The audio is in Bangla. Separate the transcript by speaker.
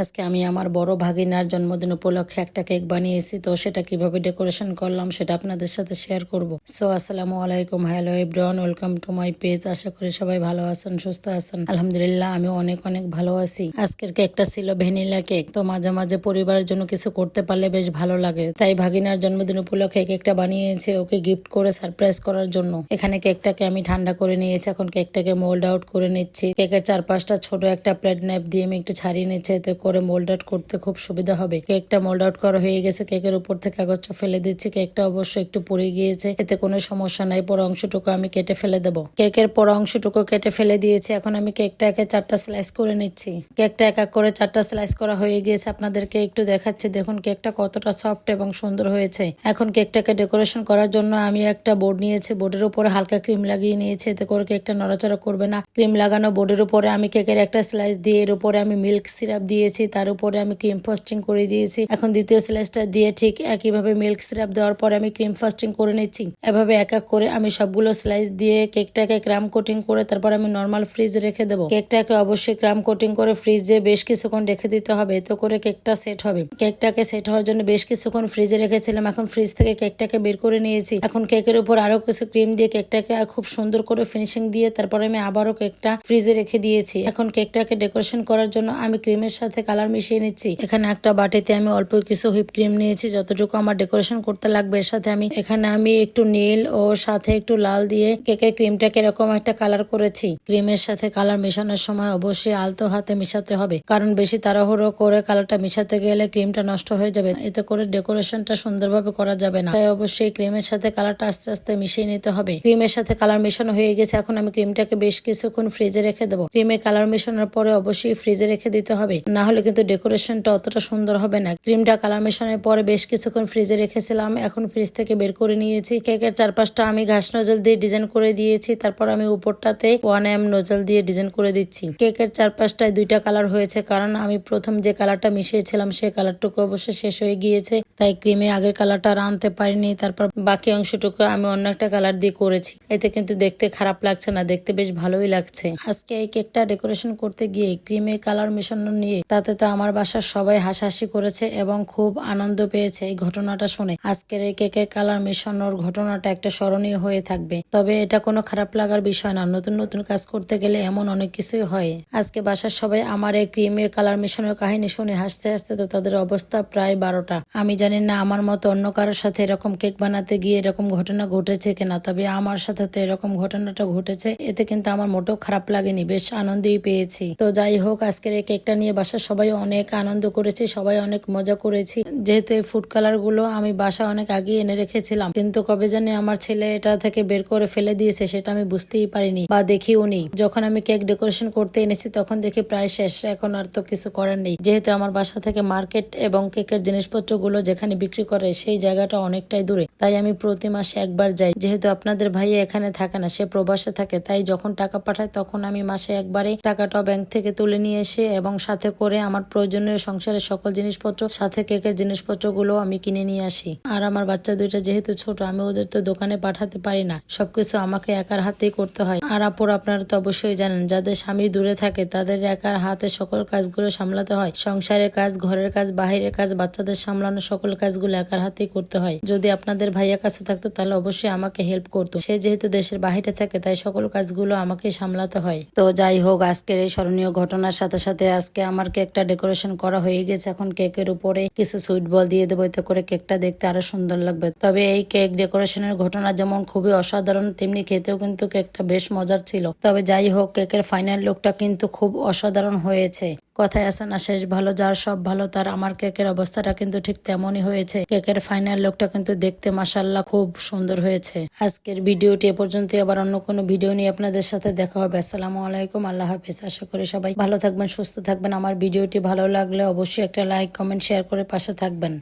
Speaker 1: আজকে আমি আমার বড় ভাগিনার জন্মদিন উপলক্ষে একটা কেক বানিয়েছি, তো সেটা কীভাবে ডেকোরেশন করলাম সেটা আপনাদের সাথে শেয়ার করব। সো, আসসালামু আলাইকুম। Hello everyone, welcome to my page. আশা করি সবাই ভালো আছেন, সুস্থ আছেন। আলহামদুলিল্লাহ, আমি অনেক অনেক ভালো আছি। আজকের কেকটা ছিল ভ্যানিলা কেক, তো মাঝে মাঝে পরিবারের জন্য কিছু করতে পারলে বেশ ভালো লাগে। তাই ভাগিনার জন্মদিন উপলক্ষে কেকটা বানিয়েছি ওকে গিফট করে সারপ্রাইজ করার জন্য। এখানে কেকটাকে আমি ঠান্ডা করে নিয়েছি, এখন কেকটাকে মোল্ড আউট করে নিচ্ছি। কেকের চারপাশটা ছোট একটা প্লেট ন্যাপ দিয়ে আমি একটু ছাড়িয়ে নিচ্ছি, এতে করে মোল্ড আউট করতে খুব সুবিধা হবে। কেকটা মোল্ড আউট করা হয়ে গেছে কেকের উপর থেকে কাগজটা ফেলে দিচ্ছি। কেকটা অবশ্য একটু পড়ে গিয়েছে, এতে কোনো সমস্যা নাই, পর অংশটুকু আমি কেটে ফেলে দেবো। কেকের পর অংশটুকু কেটে ফেলে দিয়েছি, এখন আমি কেকটাকে চারটা স্লাইস করে নিচ্ছি। কেকটা এক এক করে চারটা স্লাইস করা হয়ে গিয়েছে, আপনাদেরকে একটু দেখাচ্ছি। দেখুন কেকটা কতটা সফট এবং সুন্দর হয়েছে। এখন কেকটাকে ডেকোরেশন করার জন্য আমি একটা বোর্ড নিয়েছি বোর্ডের উপরে হালকা ক্রিম লাগিয়ে নিয়েছি, এতে করে কেকটা নড়াচড়া করবে না। ক্রিম লাগানো বোর্ডের উপরে আমি কেকের একটা স্লাইস দিয়ে, এর উপরে আমি মিল্ক সিরাপ দিয়েছি। তার উপরে আমি ক্রিম ফাস্টিং করে দিয়েছি। এখন দ্বিতীয় স্লাইসটা দিয়ে ঠিক একইভাবে মিল্ক সিরাপ দেওয়ার পরে আমি ক্রিম ফাস্টিং করে নিচ্ছি। এভাবে এক এক করে আমি সবগুলো স্লাইস দিয়ে কেকটাকে ক্রাম কোটিং করে তারপর আমি নর্মাল ফ্রিজ রেখে দেবো। কেকটাকে অবশ্যই ক্রাম কোটিং করে ফ্রিজে বেশ কিছুক্ষণ রেখে দিতে হবে, এতে করে কেকটা সেট হবে। কেকটাকে সেট হওয়ার জন্য বেশ কিছুক্ষণ ফ্রিজে রেখেছিলাম, এখন ফ্রিজ থেকে কেকটাকে বের করে নিয়েছি। এখন কেকের উপর আরও কিছু ক্রিম দিয়ে কেকটাকে খুব সুন্দর করে ফিনিশিং দিয়ে তারপরে আমি আবারও কেকটা ফ্রিজে রেখে দিয়েছি। এখন কেকটাকে ডেকোরেশন করার জন্য আমি ক্রিমের সাথে কালার মিশিয়ে নিচ্ছি। এখানে একটা বাটিতে আমি অল্প কিছু হুইপ ক্রিম নিয়েছি। যতটুকু আমার ডেকোরেশন করতে লাগবে, এর সাথে আমি এখানে আমি একটু নীল ও সাথে একটু লাল দিয়ে কেকের ক্রিমটাকে এরকম একটা কালার করেছি। ক্রিমের সাথে কালার মেশানোর সময় অবশ্যই আলতো হাতে মিশাতে হবে। কারণ বেশি তাড়াহুড়ো করে কালারটা মিশাতে গেলে ক্রিমটা নষ্ট হয়ে যাবে। এতে করে ডেকোরেশনটা সুন্দরভাবে করা যাবে না। তাই অবশ্যই ক্রিমের সাথে কালারটা আস্তে আস্তে মিশিয়ে নিতে হবে। ক্রিমের সাথে কালার মেশানো হয়ে গেছে। এখন আমি ক্রিমটাকে বেশ কিছুক্ষণ ফ্রিজে রেখে দেবো। ক্রিমে কালার মেশানোর পরে অবশ্যই ফ্রিজে রেখে দিতে হবে। না হলে কিন্তু ডেকোরেশনটা অতটা সুন্দর হবে না। ক্রিমটা কালার মেশানোর পরে বেশ কিছুক্ষণ ফ্রিজে রেখেছিলাম, এখন ফ্রিজ থেকে বের করে নিয়েছি। কেকের চারপাশটা আমি ঘাস নজল দিয়ে ডিজাইন করে দিয়েছি, তারপর আমি উপরটাতে ওয়ান এম নজল দিয়ে ডিজাইন করে দিচ্ছি। কেকের চারপাশটায় দুইটা কালার হয়েছে, কারণ আমি প্রথম যে কালারটা মিশিয়েছিলাম সেই কালারটুকু অবশ্যই শেষ হয়ে গিয়েছে, তাই ক্রিমে আগের কালারটা আর আনতে পারিনি, তারপর বাকি অংশটুকু আমি অন্য একটা কালার দিয়ে করেছি। এতে কিন্তু দেখতে খারাপ লাগছে না, দেখতে বেশ ভালোই লাগছে। আজকে এই কেকটা ডেকোরেশন করতে গিয়ে ক্রিমে কালার মেশানো নিয়ে তাতে তো আমার বাসার সবাই হাসাহাসি করেছে এবং খুব আনন্দ পেয়েছে এই ঘটনাটা শুনে। আজকের এই কেকের কালার মেশানোর ঘটনাটা একটা স্মরণীয় হয়ে থাকবে। তবে এটা কোনো খারাপ লাগার বিষয় না। নতুন নতুন কাজ করতে গেলে এমন অনেক কিছুই হয়। আজকে বাসার সবাই আমার এই ক্রিমে কালার মেশানোর কাহিনী শুনে হাসতে হাসতে তো তাদের অবস্থা প্রায় বারোটা। আমি জানি না আমার মতো অন্য কারোর সাথে এরকম কেক বানাতে গিয়ে এরকম ঘটনা ঘটেছে কিনা, তবে আমার সাথে তো এরকম ঘটনাটা ঘটেছে। এতে কিন্তু আমার মোটেও খারাপ লাগেনি। বেশ আনন্দই পেয়েছি। তো যাই হোক, আজকের এই কেকটা নিয়ে বাসার সবাই অনেক আনন্দ করেছি, সবাই অনেক মজা করেছি। যেহেতু এই ফুড কালারগুলো আমি বাসা অনেক আগে এনে রেখেছিলাম, কিন্তু কবে জানি আমার ছেলে এটা থেকে বের করে ফেলে দিয়েছে, সেটা আমি বুঝতেই পারিনি বা দেখিও নি। যখন আমি কেক ডেকোরেশন করতে এনেছি, তখন দেখি প্রায় শেষ, এখন আর তো কিছু করার নেই। যেহেতু আমার বাসা থেকে মার্কেট এবং কেকের জিনিসপত্রগুলো যেখানে বিক্রি করে, সেই জায়গাটা অনেকটাই দূরে। তাই আমি প্রতি মাসে একবার যাই। যেহেতু আপনাদের ভাইয়া এখানে থাকে না, সে প্রবাসে থাকে, তাই যখন টাকা পাঠায়, তখন আমি মাসে একবারে টাকাটা ব্যাংক থেকে তুলে নিয়ে এসে এবং সাথে করে আমার প্রয়োজনীয় সংসারের সকল জিনিসপত্র, সাথে কেকের জিনিসপত্রগুলো আমি কিনে নিয়ে আসি। আর আমার বাচ্চা দুইটা যেহেতু ছোট, আমি ওদের তো দোকানে পাঠাতে পারি না। সবকিছু আমাকে একার হাতেই করতে হয়। আর আপুর আপনারা তো অবশ্যই জানেন, যাদের স্বামী দূরে থাকে, তাদের একার হাতে সকল কাজগুলো সামলাতে হয়। সংসারের কাজ, ঘরের কাজ, বাহিরের কাজ, বাচ্চাদের সামলানো সকল কাজগুলো একার হাতেই করতে হয়। যদি আপনাদের ভাইয়া কাছে থাকতো, তাহলে অবশ্যই আমাকে হেল্প করতো। সে যেহেতু দেশের বাহিরে থাকে, তাই সকল কাজগুলো আমাকে সামলাতে হয়। তো যাই হোক, আজকের এই স্মরণীয় ঘটনার সাথে সাথে আজকে আমার কেকটা ডেকোরেশন করা হয়ে গেছে। এখন কেকের উপরে কিছু সুইট বল দিয়ে দেবো, এতে করে কেকটা দেখতে আরও সুন্দর লাগবে। তবে এই কেক ডেকোরেশনের ঘটনা যেমন খুবই অসাধারণ, তেমনি খেতেও কিন্তু কেকটা বেশ মজার ছিল। তবে যাই হোক, কেকের ফাইনাল লুকটা কিন্তু খুব অসাধারণ হয়েছে। কথায় আছে, না, শেষ ভালো, যার সব ভালো, তার আমার কেকের অবস্থাটা কিন্তু ঠিক তেমনই হয়েছে। কেকের ফাইনাল লোকটা কিন্তু দেখতে মাসাল্লাহ খুব সুন্দর হয়েছে। আজকের ভিডিওটি এ পর্যন্ত আবার অন্য কোনো ভিডিও নিয়ে আপনাদের সাথে দেখা হবে। আসসালামু আলাইকুম। আল্লাহ হাফিজ। আশা করি সবাই ভালো থাকবেন, সুস্থ থাকবেন। আমার ভিডিওটি ভালো লাগলে অবশ্যই একটা লাইক কমেন্ট শেয়ার করে পাশে থাকবেন।